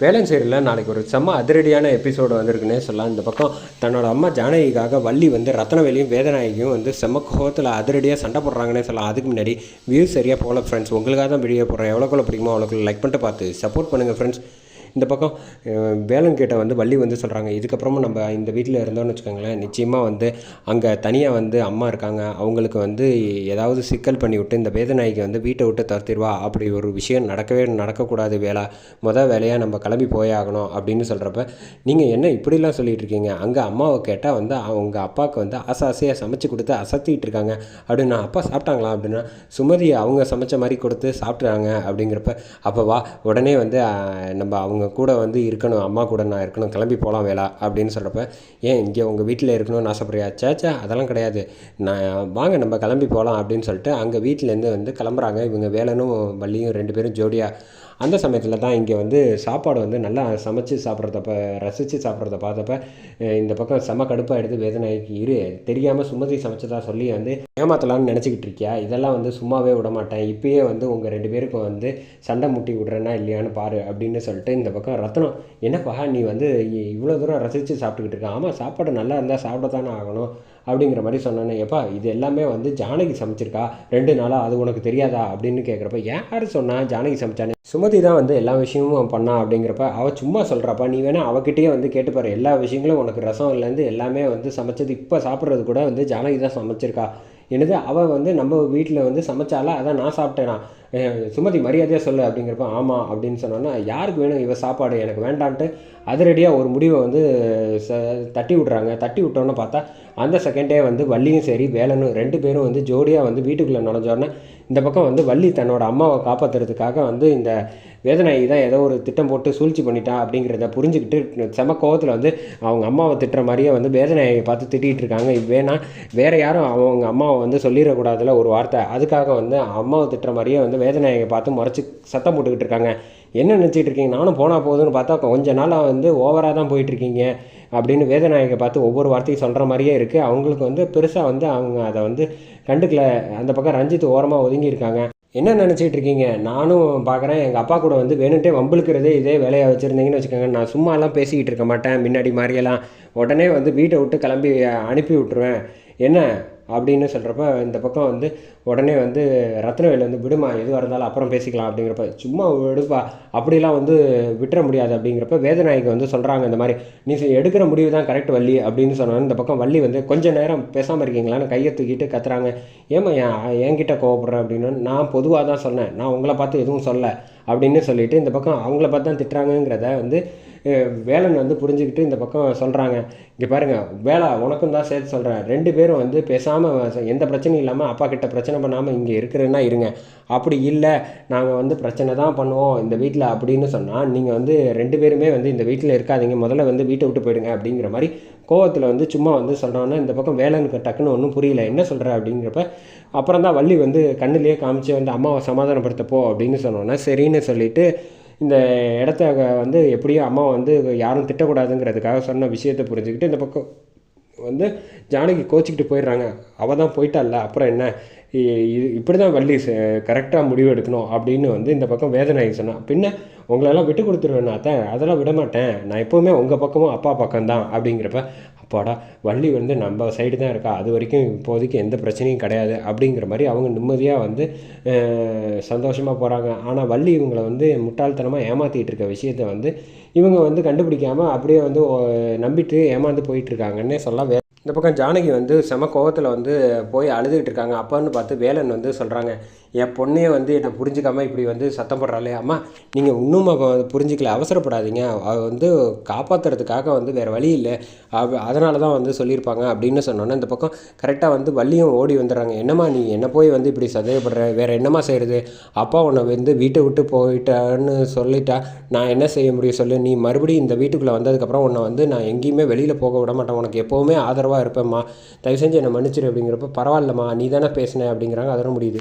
வேலன் சீரியலில் நாளைக்கு ஒரு செம்ம அதிரடியான எபிசோடு வந்திருக்குன்னே சொல்லலாம். இந்த பக்கம் தன்னோட அம்மா ஜானகிக்காக வள்ளி வந்து ரத்னவேலியும் வேதநாயகியும் வந்து செம்ம கோபத்தில் அதிரடியாக சண்டை போடுறாங்கன்னே சொல்லலாம். அதுக்கு முன்னாடி வியூ சரியாக போகல ஃப்ரெண்ட்ஸ் உங்களுக்காக தான் வீடியோ போடுறேன் எவ்வளோக்குள்ள பிடிக்குமோ அவ்வளோக்குள்ள லைக் பண்ணிட்டு பார்த்து சப்போர்ட் பண்ணுங்கள் ஃப்ரெண்ட்ஸ் இந்த பக்கம் வேலங்கிட்ட வந்து வள்ளி வந்து சொல்கிறாங்க இதுக்கப்புறமும் நம்ம இந்த வீட்டில் இருந்தோம்னு வச்சுக்கோங்களேன் நிச்சயமாக வந்து அங்கே தனியாக வந்து அம்மா இருக்காங்க அவங்களுக்கு வந்து ஏதாவது சிக்கல் பண்ணி விட்டு இந்த வேதநாயகி வந்து வீட்டை விட்டு துரத்திடுவா அப்படி ஒரு விஷயம் நடக்கவே நடக்கக்கூடாது வேலை மொதல் வேலையாக நம்ம கிளம்பி போயே ஆகணும் அப்படின்னு சொல்கிறப்ப நீங்கள் என்ன இப்படிலாம் சொல்லிகிட்டு இருக்கீங்க? அங்கே அம்மாவை கேட்டால் வந்து அவங்க அப்பாவுக்கு வந்து ஆசை ஆசையாக சமைச்சு கொடுத்து அசத்திட்டு இருக்காங்க அப்படின்னா அப்பா சாப்பிட்டாங்களா? அப்படின்னா சுமதி அவங்க சமைச்ச மாதிரி கொடுத்து சாப்பிட்றாங்க அப்படிங்கிறப்ப அப்போ வா உடனே வந்து நம்ம அவங்க கூட வந்து இருக்கணும் அம்மா கூட நான் இருக்கணும் கிளம்பி போகலாம் வேலை அப்படின்னு சொல்கிறப்ப ஏன் இங்கே உங்கள் வீட்டில் இருக்கணும்னு ஆசைப்படுறியா? சேச்சா அதெல்லாம் கிடையாது. நான் வாங்க நம்ம கிளம்பி போகலாம் அப்படின்னு சொல்லிட்டு அங்கே வீட்டிலேருந்து வந்து கிளம்புறாங்க. இவங்க வேலனும் வள்ளியும் ரெண்டு பேரும் ஜோடியாக அந்த சமயத்தில் தான் இங்கே வந்து சாப்பாடு வந்து நல்லா சமைச்சு சாப்பிட்றதப்ப ரசித்து சாப்பிட்றத பார்த்தப்ப இந்த பக்கம் செம கடுப்பாக எடுத்து வேதனைக்கு இரு. தெரியாமல் சுமதி சமைச்சதா சொல்லி வந்து ஏமாத்தலாம்னு நினச்சிக்கிட்டு இருக்கியா? இதெல்லாம் வந்து சும்மாவே விட மாட்டேன் இப்பயே வந்து உங்கள் ரெண்டு பேருக்கும் வந்து சண்டை முட்டி விட்றேன்னா இல்லையான்னு பாரு அப்படின்னு சொல்லிட்டு இந்த பக்கம் ரத்னம் என்னப்பா நீ வந்து இவ்வளோ தூரம் ரசித்து சாப்பிட்டுக்கிட்டு இருக்க. ஆமாம் சாப்பாடு நல்லா இருந்தால் சாப்பிட தானே ஆகணும். அப்படிங்கிற மாதிரி சொன்னேன் எப்பா இது எல்லாமே வந்து ஜானகி சமைச்சிருக்கா? ரெண்டு நாளாக அது உனக்கு தெரியாதா? அப்படின்னு கேட்குறப்ப யார் சொன்னால் ஜானகி சமைச்சானே சுமதி தான் வந்து எல்லா விஷயமும் பண்ணா அப்படிங்கிறப்ப அவள் சும்மா சொல்கிறாப்பா நீ வேணால் அவகிட்டயே வந்து கேட்டுப்பாரு எல்லா விஷயங்களும் உனக்கு ரசம்லேருந்து எல்லாமே வந்து சமைச்சது. இப்போ சாப்பிட்றது கூட வந்து ஜானகி தான் சமைச்சிருக்கா. என்னது அவள் வந்து நம்ம வீட்டில் வந்து சமைச்சாலா அதான் நான் சாப்பிட்டேனா? சுமதி மரியாதையாக சொல்லு அப்படிங்கிறப்ப ஆமாம் அப்படின்னு சொன்னோன்னா யாருக்கு வேணும் இவ சாப்பாடு? எனக்கு வேண்டான்ட்டு அதிரடியாக ஒரு முடிவை வந்து ச தட்டி விட்றாங்க. தட்டி விட்டோன்னு பார்த்தா அந்த செகண்டே வந்து வள்ளியும் சரி வேலனும் ரெண்டு பேரும் வந்து ஜோடியாக வந்து வீட்டுக்குள்ளே நுழைஞ்சோடனே இந்த பக்கம் வந்து வள்ளி தன்னோட அம்மாவை காப்பாற்றுறதுக்காக வந்து இந்த வேதநாயகி தான் ஏதோ ஒரு திட்டம் போட்டு சூழ்ச்சி பண்ணிட்டா அப்படிங்கிறத புரிஞ்சுக்கிட்டு செம கோவத்தில் வந்து அவங்க அம்மாவை திட்டுற மாதிரியே வந்து வேதனாயை பார்த்து திட்டிகிட்டு இருக்காங்க. வேணா வேறு யாரும் அவங்க அம்மாவை வந்து சொல்லிடக்கூடாதுல ஒரு வார்த்தை. அதுக்காக வந்து அம்மாவை திட்டுற மாதிரியே வந்து வேதநாயகை பார்த்து முறைச்சி சத்தம் போட்டுக்கிட்டு இருக்காங்க. என்ன நினச்சிட்டு இருக்கீங்க? நானும் போனால் போகுதுன்னு பார்த்தா கொஞ்ச நாளாக வந்து ஓவராக தான் போயிட்டுருக்கீங்க அப்படின்னு வேதநாயகை பார்த்து ஒவ்வொரு வார்த்தையும் சொல்கிற மாதிரியே இருக்குது அவங்களுக்கு வந்து பெருசாக வந்து அவங்க அதை வந்து கண்டுக்கல. அந்த பக்கம் ரஞ்சித் ஓரமாக ஒதுங்கி இருக்காங்க. என்ன நினச்சிட்டு இருக்கீங்க? நானும் பார்க்குறேன் எங்கள் அப்பா கூட வந்து வேணுன்ட்டே வம்பிழுக்கிறதே இதே வேலையை வச்சுருந்தீங்கன்னு வச்சுக்கோங்க. நான் சும்மாலாம் பேசிக்கிட்டு இருக்க மாட்டேன். முன்னாடி மாதிரியெல்லாம் உடனே வந்து வீட்டை விட்டு கிளம்பி அனுப்பி விட்ருவேன் என்ன? அப்படின்னு சொல்கிறப்ப இந்த பக்கம் வந்து உடனே வந்து ரத்னவேல் வந்து விடுமா எதுவாக இருந்தாலும் அப்புறம் பேசிக்கலாம் அப்படிங்கிறப்ப சும்மா விடுப்பா அப்படிலாம் வந்து விட்டுற முடியாது அப்படிங்கிறப்ப வேதநாயகி வந்து சொல்கிறாங்க இந்த மாதிரி நீ எடுக்கிற முடிவு தான் கரெக்ட் வள்ளி அப்படின்னு சொன்னாங்க இந்த பக்கம் வள்ளி வந்து கொஞ்சம் நேரம் பேசாமல் இருக்கீங்களான்னு கையை தூக்கிட்டு கத்துறாங்க. ஏமா என்கிட்ட கோவப்படுறேன் அப்படின்னு நான் பொதுவாக தான் சொன்னேன். நான் உங்களை பார்த்து எதுவும் சொல்ல அப்படின்னு சொல்லிட்டு இந்த பக்கம் அவங்கள பார்த்து தான் திட்டுறாங்கங்கிறத வந்து வேலன் வந்து புரிஞ்சுக்கிட்டு இந்த பக்கம் சொல்கிறாங்க இங்கே பாருங்கள் வேலா உனக்கும் தான் சேர்த்து சொல்கிறேன் ரெண்டு பேரும் வந்து பேசாமல் எந்த பிரச்சனையும் இல்லாமல் அப்பா கிட்ட பிரச்சனை பண்ணாமல் இங்கே இருக்கிறேன்னா இருங்க. அப்படி இல்லை நாங்கள் வந்து பிரச்சனை தான் பண்ணுவோம் இந்த வீட்டில் அப்படின்னு சொன்னால் நீங்கள் வந்து ரெண்டு பேருமே வந்து இந்த வீட்டில் இருக்காதீங்க. முதல்ல வந்து வீட்டை விட்டு போயிடுங்க அப்படிங்கிற மாதிரி கோவத்தில் வந்து சும்மா வந்து சொல்கிறோன்னா இந்த பக்கம் வேலனுக்கு டக்குன்னு ஒன்றும் புரியல. என்ன சொல்கிற அப்படிங்கிறப்ப அப்புறம் தான் வள்ளி வந்து கண்ணுலேயே காமிச்சு வந்து அம்மாவை சமாதானப்படுத்தப்போ அப்படின்னு சொன்னோன்னே சரின்னு சொல்லிட்டு இந்த இடத்த வந்து எப்படியும் அம்மா வந்து யாரும் திட்டக்கூடாதுங்கிறதுக்காக சொன்ன விஷயத்தை புரிஞ்சுக்கிட்டு இந்த பக்கம் வந்து ஜானகி கோச்சிக்கிட்டு போயிடுறாங்க. அவள் தான் போயிட்டால அப்புறம் என்ன? இ- இது இப்படி தான் வள்ளி கரெக்டாக முடிவு எடுக்கணும் அப்படின்னு வந்து இந்த பக்கம் வேதனை சொன்னான் பின்ன உங்களெல்லாம் விட்டு கொடுத்துருவேன் அத்தை அதெல்லாம் விட மாட்டேன் நான் எப்போவுமே உங்கள் பக்கமும் அப்பா பக்கம்தான் அப்படிங்கிறப்ப அப்பாடா வள்ளி வந்து நம்ம சைடு தான் இருக்கா அது வரைக்கும் இப்போதைக்கு எந்த பிரச்சனையும் கிடையாது அப்படிங்கிற மாதிரி அவங்க நிம்மதியாக வந்து சந்தோஷமாக போகிறாங்க ஆனால் வள்ளி இவங்களை வந்து முட்டாள்தனமாக ஏமாற்றிட்டு இருக்க விஷயத்த வந்து இவங்க வந்து கண்டுபிடிக்காம அப்படியே வந்து நம்பிட்டு ஏமாந்து போயிட்டுருக்காங்கன்னே சொல்ல சொல்லலாம். வே இந்த பக்கம் ஜானகி வந்து செம கோவத்தில் வந்து போய் அழுதுகிட்டு இருக்காங்க. அப்பான்னு பார்த்து வேலன் வந்து சொல்கிறாங்க என் பொண்ணே வந்து என்னை புரிஞ்சுக்காமல் இப்படி வந்து சத்தம் போடுறாளே. அம்மா நீங்கள் இன்னும் அவ புரிஞ்சிக்கல அவசரப்படாதீங்க. அவள் வந்து காப்பாற்றுறதுக்காக வந்து வேறு வழி இல்லை. அவ அதனால தான் வந்து சொல்லியிருப்பாங்க அப்படின்னு சொன்னோன்னே இந்த பக்கம் கரெக்டாக வந்து வள்ளியும் ஓடி வந்துடுறாங்க. என்னம்மா நீ என்ன போய் வந்து இப்படி சந்தேகப்படுற? வேறு என்னம்மா செய்கிறது அப்பா உன்னை வந்து வீட்டை விட்டு போயிட்டான்னு சொல்லிட்டா நான் என்ன செய்ய முடியும் சொல்லு? நீ மறுபடியும் இந்த வீட்டுக்குள்ளே வந்ததுக்கப்புறம் உன்னை வந்து நான் எங்கேயுமே வெளியில் போக விட மாட்டேன். உனக்கு எப்போவுமே ஆதரவாக இருப்பேம்மா. தயவு செஞ்சு என்னை மன்னிச்சிரு அப்படிங்கிறப்ப பரவாயில்லம்மா நீ தானே பேசின அப்படிங்கிறாங்க. அதோட முடியுது.